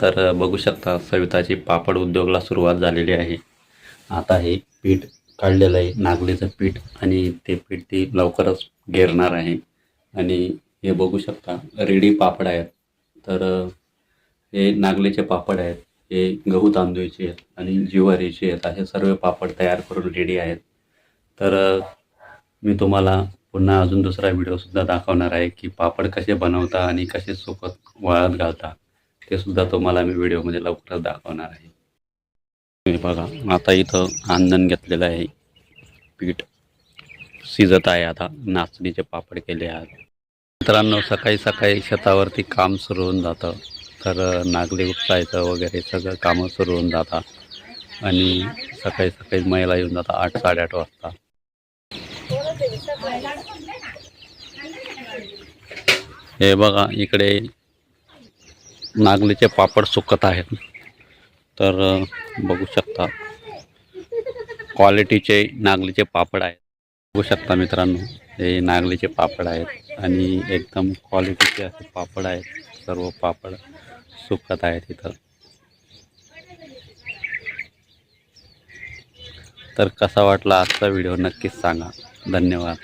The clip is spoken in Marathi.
तर बघू शकता सविताची पापड उद्योगाला सुरुवात झालेली आहे. आता हे पीठ काढलेलं आहे नागलीचं पीठ आणि ते पीठ ती लवकरच गिरणार आहे. आणि हे बघू शकता रेडी पापड आहेत. तर हे नागलीचे पापड आहेत हे गहू तांदूळचे आहेत आणि ज्वारीचे आहेत. असे सर्व पापड तयार करून रेडी आहेत. तर मी तुम्हाला पुन्हा अजून दुसरा व्हिडिओसुद्धा दाखवणार आहे की पापड कसे बनवता आणि कसे सोबत वाळत घालता. ते सुद्धा तुम्हाला मी व्हिडिओमध्ये लवकरच दाखवणार आहे. तुम्ही बघा आता इथं आंदण घेतलेलं आहे. पीठ शिजत आहे आता. नाचणीचे पापड केले आहेत. मित्रांनो सकाळी सकाळी शेतावरती काम सुरू होऊन जातं. तर नागली उपसायचं वगैरे सगळं कामं सुरू होऊन जातात. आणि सकाळी सकाळी महिला येऊन जातात आठ साडेआठ वाजता. हे बघा इकडे नागलीचे पापड सुकत आहेत. तर बघू शकता. क्वालिटीचे नागलीचे पापड आहेत. बघू शकता मित्रांनो हे नागलीचे पापड आहेत आणि एकदम क्वालिटीचे असे पापड आहेत. सर्व पापड सुकत आहेत इथं. तर कसा वाटला आजचा व्हिडिओ नक्कीच सांगा. धन्यवाद.